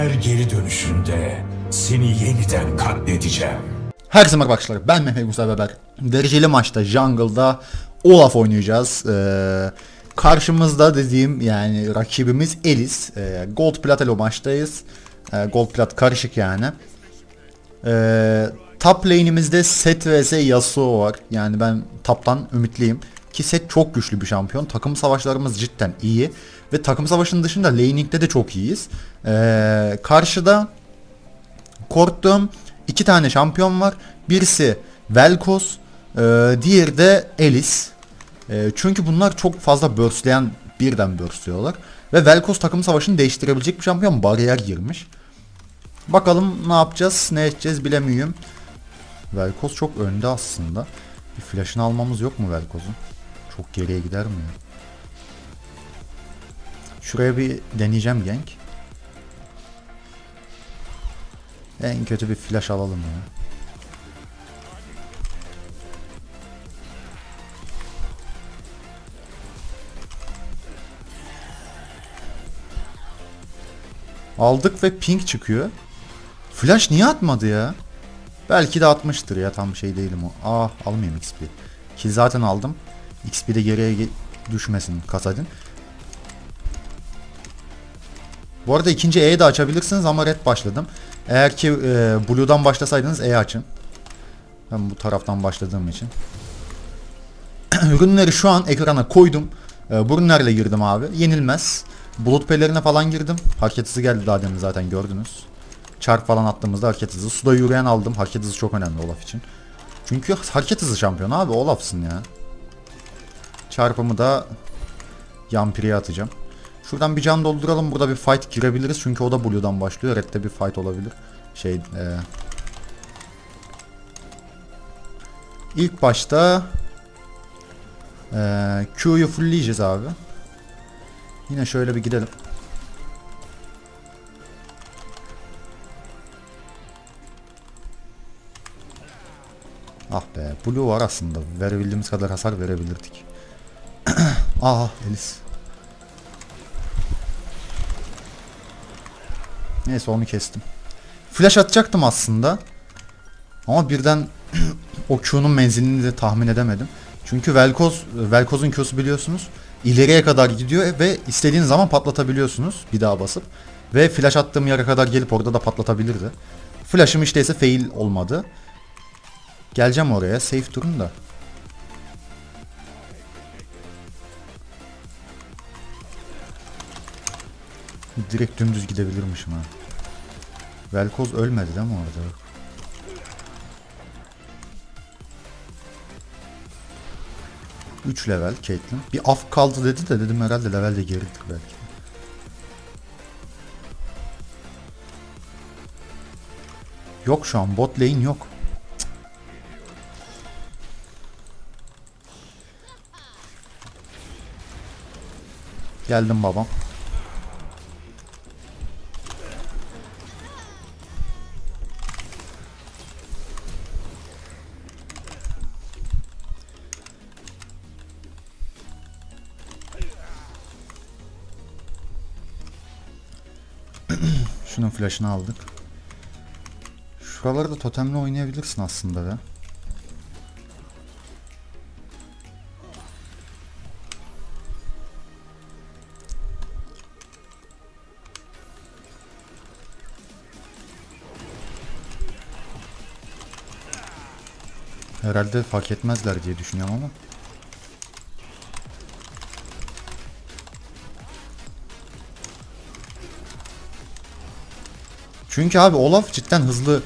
Her geri dönüşünde seni yeniden katledeceğim. Herkese merhaba arkadaşlar ben Mehmet Musa Beber. Dereceli maçta Jungle'da Olaf oynayacağız. Ee, karşımızda dediğim yani rakibimiz Elis. Ee, Gold Plat ile o maçtayız. Ee, Gold Plat karışık yani. Ee, top lane'imizde Set vs Yasuo var. Yani ben taptan ümitliyim. Ki Set çok güçlü bir şampiyon. Takım savaşlarımız cidden iyi. Ve takım savaşının dışında laning'de de çok iyiyiz. Ee, karşıda korktuğum iki tane şampiyon var. Birisi Velkos, e, diğeri de Elis. E, çünkü bunlar çok fazla burstleyen birden burstluyorlar. Ve Velkos takım savaşını değiştirebilecek bir şampiyon bariyer girmiş. Bakalım ne yapacağız, ne edeceğiz bilemiyorum. Velkos çok önde aslında. Bir flash'ını almamız yok mu Velkos'un? Çok geriye gider mi ya? Şuraya bir deneyeceğim gank. En kötü bir flash alalım ya. Aldık ve ping çıkıyor. Flash niye atmadı ya? Belki de atmıştır ya tam şey değilim o. Ah almayayım XP. Ki zaten aldım. XP de geriye ge- düşmesin kasadın. Bu arada ikinci E'yi de açabilirsiniz ama red başladım. Eğer ki e, Blue'dan başlasaydınız E açın. Ben bu taraftan başladığım için. Ürünleri şu an ekrana koydum. E, bu ürünlerle girdim abi. Yenilmez. Bulut pelerine falan girdim. Hareket hızı geldi daha demin zaten gördünüz. Çarp falan attığımızda hareket hızı. Suda yürüyen aldım. Hareket hızı çok önemli Olaf için. Çünkü hareket hızı şampiyon abi Olaf'sın ya. Çarpımı da Yampiri'ye atacağım. Şuradan bir can dolduralım. Burada bir fight girebiliriz. Çünkü o da Blue'dan başlıyor. Red'de bir fight olabilir. Şey e... İlk başta e, Q'yu fullleyeceğiz abi. Yine şöyle bir gidelim. Ah be Blue var aslında. Verebildiğimiz kadar hasar verebilirdik. Aha Elis. Neyse onu kestim. Flash atacaktım aslında. Ama birden o Q'nun menzilini de tahmin edemedim. Çünkü Velkoz, Velkoz'un Q'su biliyorsunuz ileriye kadar gidiyor ve istediğiniz zaman patlatabiliyorsunuz bir daha basıp. Ve flash attığım yere kadar gelip orada da patlatabilirdi. Flash'ım işte ise fail olmadı. Geleceğim oraya. Safe durun da. Direkt dümdüz gidebilirmişim ha. Velkoz ölmedi değil mi orada? Üç level Caitlyn. Bir af kaldı dedi de dedim herhalde level de geridir belki. Yok şu an bot lane yok. Geldim babam. Şunun flash'ını aldık. Şuraları da totemle oynayabilirsin aslında be. Herhalde fark etmezler diye düşünüyorum ama. Çünkü abi Olaf cidden hızlı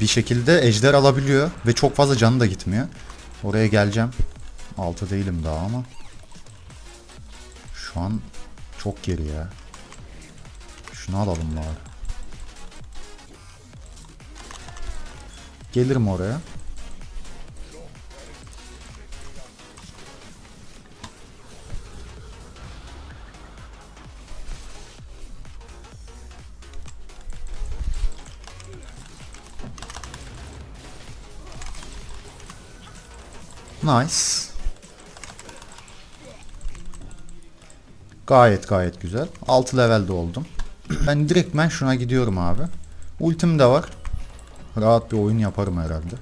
bir şekilde ejder alabiliyor ve çok fazla canı da gitmiyor. Oraya geleceğim. Altı değilim daha ama. Şu an çok geri ya. Şunu alalım bari. Gelirim oraya. Nice. Gayet gayet güzel. 6 levelde oldum. ben direktmen şuna gidiyorum abi. Ultim de var. Rahat bir oyun yaparım herhalde.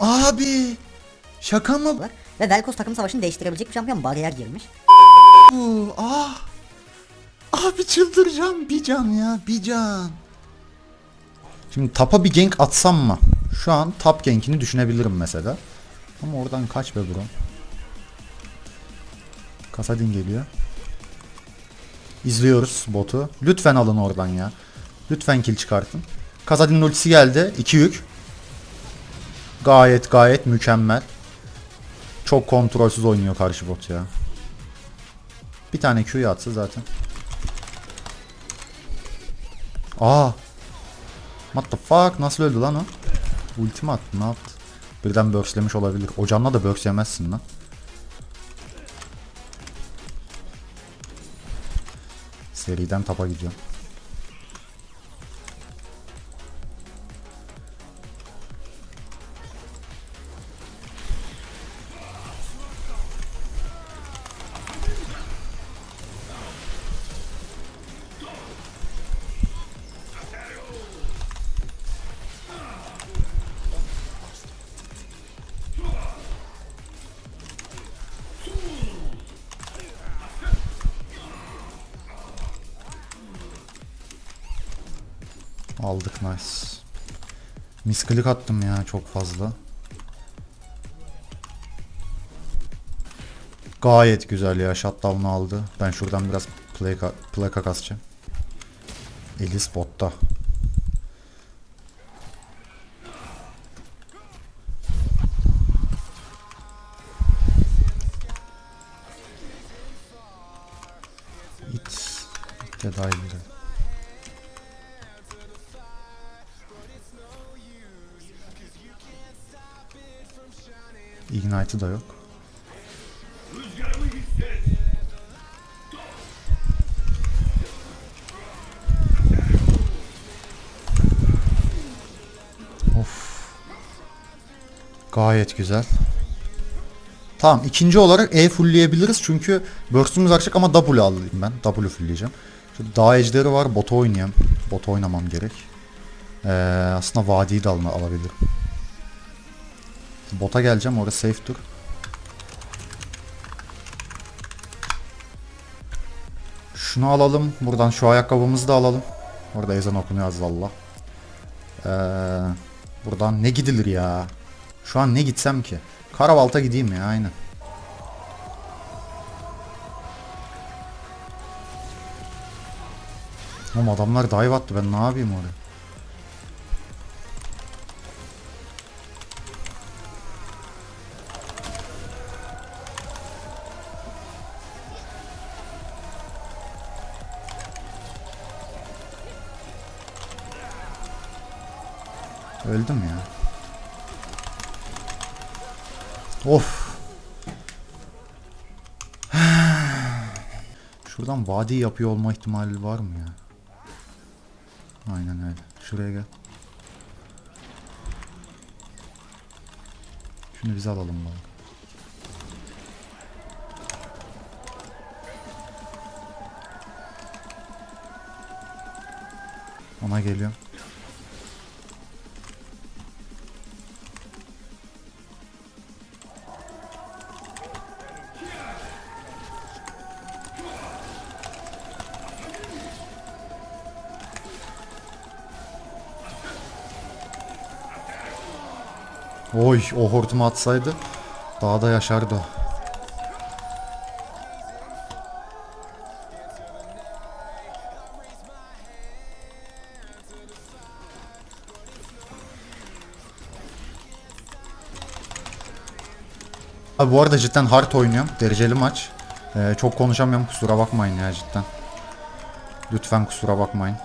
Abi şaka mı. Ve Velkos takım savaşını değiştirebilecek bir şampiyon bariyer girmiş. Ah. Abi çıldıracağım bir can ya bir can. Şimdi tapa bir gank atsam mı? Şu an tap gankini düşünebilirim mesela. Ama oradan kaç be bro. Kasadin geliyor. İzliyoruz botu. Lütfen alın oradan ya. Lütfen kill çıkartın. Kasadin'in ultisi geldi. 2 yük. Gayet gayet mükemmel. Çok kontrolsüz oynuyor karşı bot ya. Bir tane Q'yu atsa zaten. Aa. What the fuck? Nasıl öldü lan o? Ultimi attı ne yaptı? Birden burstlemiş olabilir. O canla da burst yemezsin lan. Seriden tapa gidiyorum. Aldık nice. Misklik attım ya çok fazla. Gayet güzel ya shutdown'u aldı. Ben şuradan biraz plaka, plaka kasacağım. Elis botta. Ignite'ı da yok. Of. Gayet güzel. Tamam ikinci olarak E fullleyebiliriz çünkü burst'umuz açık ama W alayım ben. W fullleyeceğim. Şu dağ ejderi var bota oynayayım. Bota oynamam gerek. Ee, aslında vadiyi de alabilirim. Bota geleceğim orada safe dur. Şunu alalım. Buradan şu ayakkabımızı da alalım. Orada ezan okunuyor az. Ee, buradan ne gidilir ya? Şu an ne gitsem ki? Karavalta gideyim ya aynen. Oğlum adamlar dive attı ben ne yapayım oraya? Öldüm ya. Of. Şuradan vadi yapıyor olma ihtimali var mı ya? Aynen öyle. Şuraya gel. Şunu bize alalım bari. Ona geliyorum. Oy o hortumu atsaydı daha da yaşardı. o. Abi bu arada cidden hard oynuyorum. Dereceli maç. Ee, çok konuşamıyorum kusura bakmayın ya cidden. Lütfen kusura bakmayın.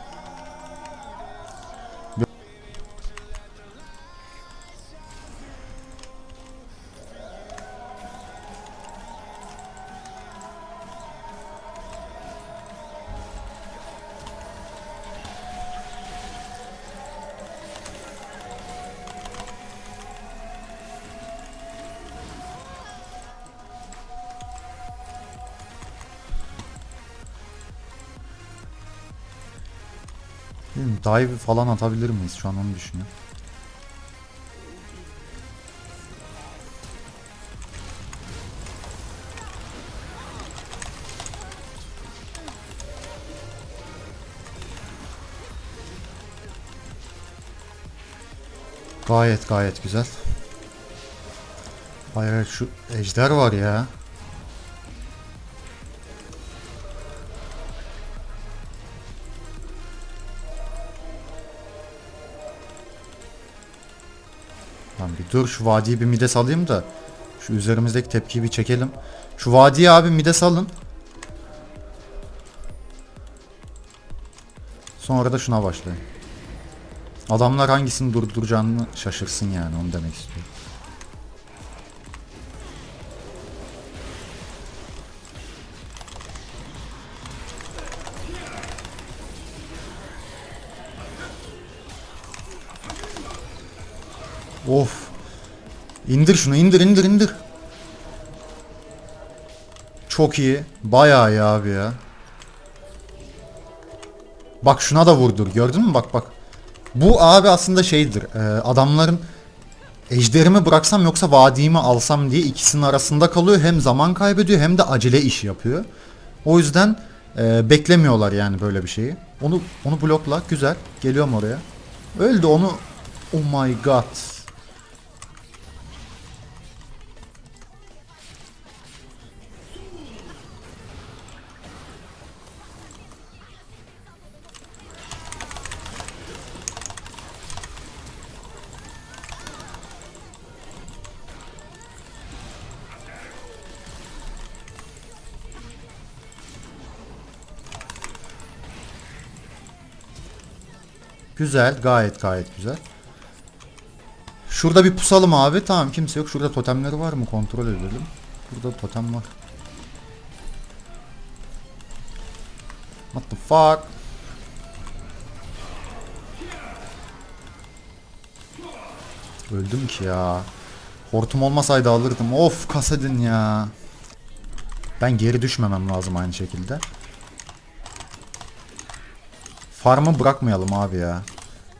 Dive falan atabilir miyiz şu an onu düşünüyorum. Gayet gayet güzel. Hayır şu ejder var ya. Dur şu vadiyi bir mide salayım da şu üzerimizdeki tepkiyi bir çekelim. Şu vadiyi abi mide salın. Sonra da şuna başlayın. Adamlar hangisini durduracağını şaşırsın yani onu demek istiyorum. Of. İndir şunu indir indir indir. Çok iyi. Bayağı iyi abi ya. Bak şuna da vurdur. Gördün mü? Bak bak. Bu abi aslında şeydir. e, adamların ejderimi bıraksam yoksa vadiyi alsam diye ikisinin arasında kalıyor. Hem zaman kaybediyor hem de acele iş yapıyor. O yüzden e, beklemiyorlar yani böyle bir şeyi. Onu onu blokla. Güzel. Geliyorum oraya. Öldü onu. Oh my god. Güzel. Gayet gayet güzel. Şurada bir pusalım abi. Tamam kimse yok. Şurada totemleri var mı? Kontrol edelim. Burada totem var. What the fuck? Öldüm ki ya. Hortum olmasaydı alırdım. Of kasedin ya. Ben geri düşmemem lazım aynı şekilde. Farmı bırakmayalım abi ya.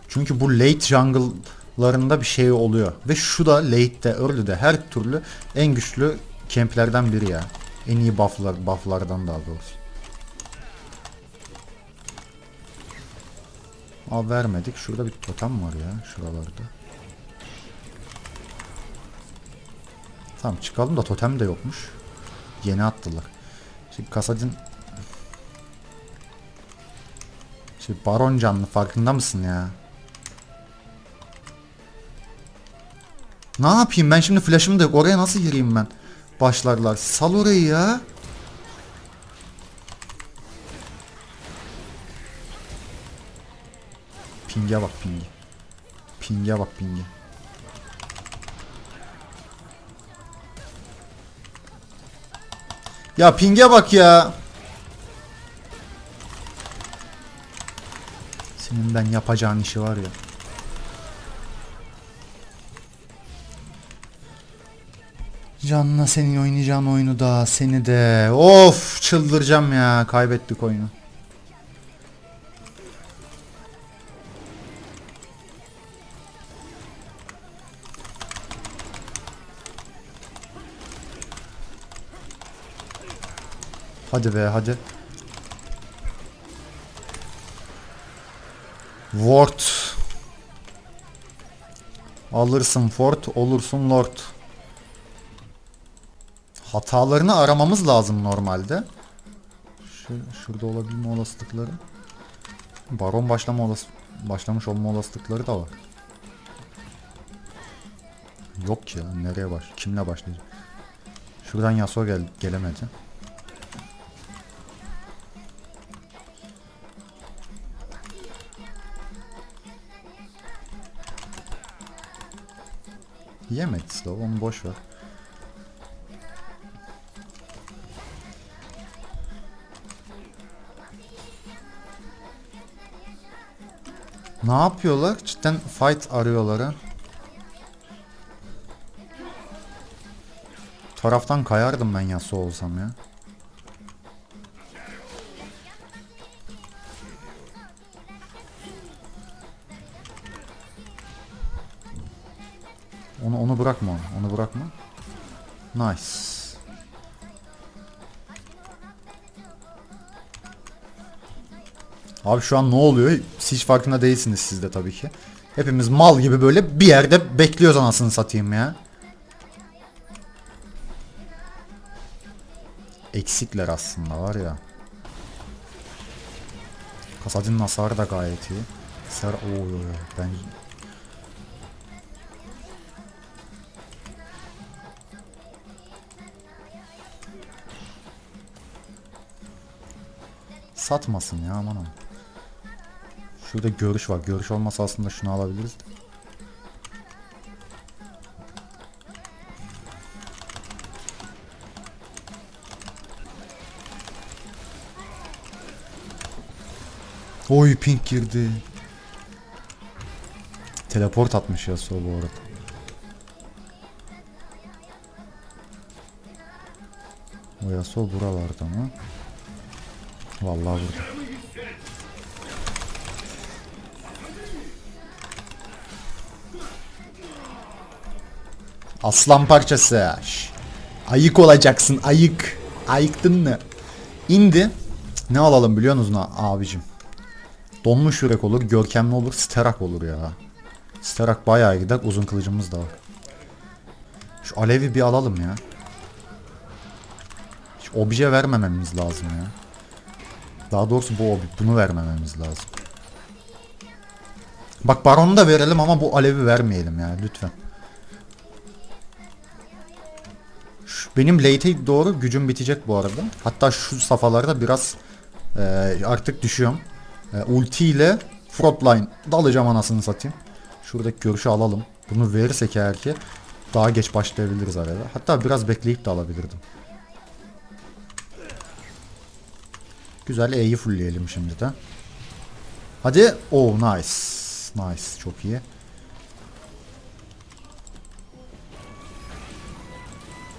Çünkü bu late jungle'larında bir şey oluyor. Ve şu da late'de, early'de her türlü en güçlü camplerden biri ya. En iyi bufflar, bufflardan daha doğrusu. Al vermedik. Şurada bir totem var ya şuralarda. Tamam çıkalım da totem de yokmuş. Yeni attılar. Şimdi Kasadin Şey baron canlı farkında mısın ya? Ne yapayım ben şimdi flash'ım da yok. Oraya nasıl gireyim ben? Başlarlar. Sal orayı ya. Ping'e bak ping'e. Ping'e bak ping'e. Ya ping'e bak ya. Ben yapacağın işi var ya. Canla senin oynayacağın oyunu da seni de. Of çıldıracağım ya. Kaybettik oyunu. Hadi be hadi. Ward. Alırsın Ford, olursun Lord. Hatalarını aramamız lazım normalde. Şu, şurada olabilme olasılıkları. Baron başlama olas başlamış olma olasılıkları da var. Yok ki ya. Nereye baş? Kimle başlayacak? Şuradan Yasuo gel gelemedi. Yemedi slow onu boş ver. Ne yapıyorlar? Cidden fight arıyorlar ha. Taraftan kayardım ben Yasuo olsam ya. Onu bırakma. Nice. Abi şu an ne oluyor? Hiç farkında değilsiniz siz de tabii ki. Hepimiz mal gibi böyle bir yerde bekliyoruz anasını satayım ya. Eksikler aslında var ya. Kasadin'in hasarı da gayet iyi. Ser oy. Ben Satmasın ya aman aman. Şurada görüş var. Görüş olmasa aslında şunu alabiliriz. Oy pink girdi. Teleport atmış ya bu arada. O Yasuo buralarda mı? Vallahi burada. Aslan parçası. Ayık olacaksın ayık. Ayıktın mı? İndi. Ne alalım biliyor musun abicim? Donmuş yürek olur, görkemli olur, sterak olur ya. Sterak bayağı gider, uzun kılıcımız da var. Şu alevi bir alalım ya. Hiç obje vermememiz lazım ya. Daha doğrusu bu obje, bunu vermememiz lazım. Bak baronu da verelim ama bu alevi vermeyelim ya lütfen. Şu, benim late'e doğru gücüm bitecek bu arada. Hatta şu safhalarda biraz e, artık düşüyorum. E, ulti ile frontline dalacağım anasını satayım. Şuradaki görüşü alalım. Bunu verirsek eğer ki daha geç başlayabiliriz arada. Hatta biraz bekleyip de alabilirdim. Güzel E'yi fullleyelim şimdi de. Hadi. Oh nice. Nice. Çok iyi.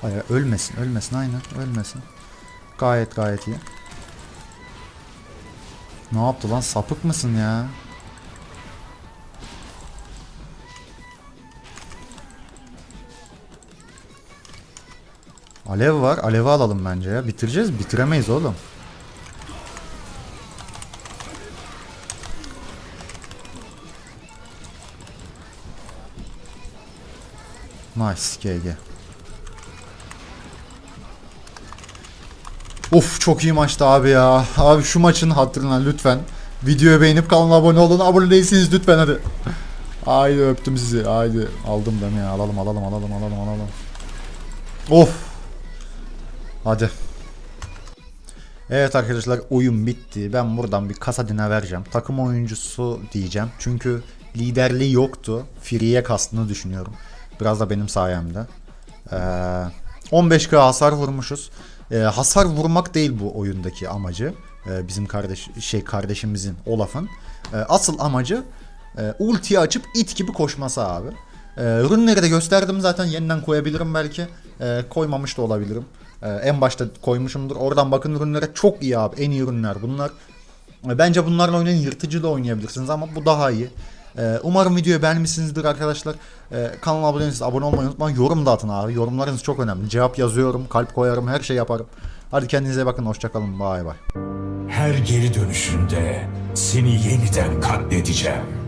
Hayır ölmesin. Ölmesin aynen. Ölmesin. Gayet gayet iyi. Ne yaptı lan? Sapık mısın ya? Alev var. Alevi alalım bence ya. Bitireceğiz. Bitiremeyiz oğlum. Nice GG. Of çok iyi maçtı abi ya. Abi şu maçın hatırına lütfen. Videoyu beğenip kanala abone olun. Abone değilsiniz lütfen hadi. Haydi öptüm sizi. Haydi aldım ben ya. Alalım alalım alalım alalım alalım. Of. Hadi. Evet arkadaşlar oyun bitti. Ben buradan bir Kasadin'e vereceğim. Takım oyuncusu diyeceğim. Çünkü liderliği yoktu. Free'ye kastını düşünüyorum. Biraz da benim sayemde. Ee, 15k hasar vurmuşuz. Ee, hasar vurmak değil bu oyundaki amacı. Ee, bizim kardeş şey kardeşimizin Olaf'ın. Ee, asıl amacı e, ultiyi açıp it gibi koşması abi. Ee, rünleri de gösterdim zaten yeniden koyabilirim belki. Ee, koymamış da olabilirim. Ee, en başta koymuşumdur. Oradan bakın ürünlere çok iyi abi. En iyi ürünler bunlar. Ee, Bence bunlarla oynayın yırtıcı da oynayabilirsiniz ama bu daha iyi. Ee, umarım videoyu beğenmişsinizdir arkadaşlar. Ee, kanala abone değilseniz abone olmayı unutmayın. Yorum da atın abi. Yorumlarınız çok önemli. Cevap yazıyorum, kalp koyarım, her şey yaparım. Hadi kendinize bakın. Hoşçakalın. Bay bay. Her geri dönüşünde seni yeniden katledeceğim.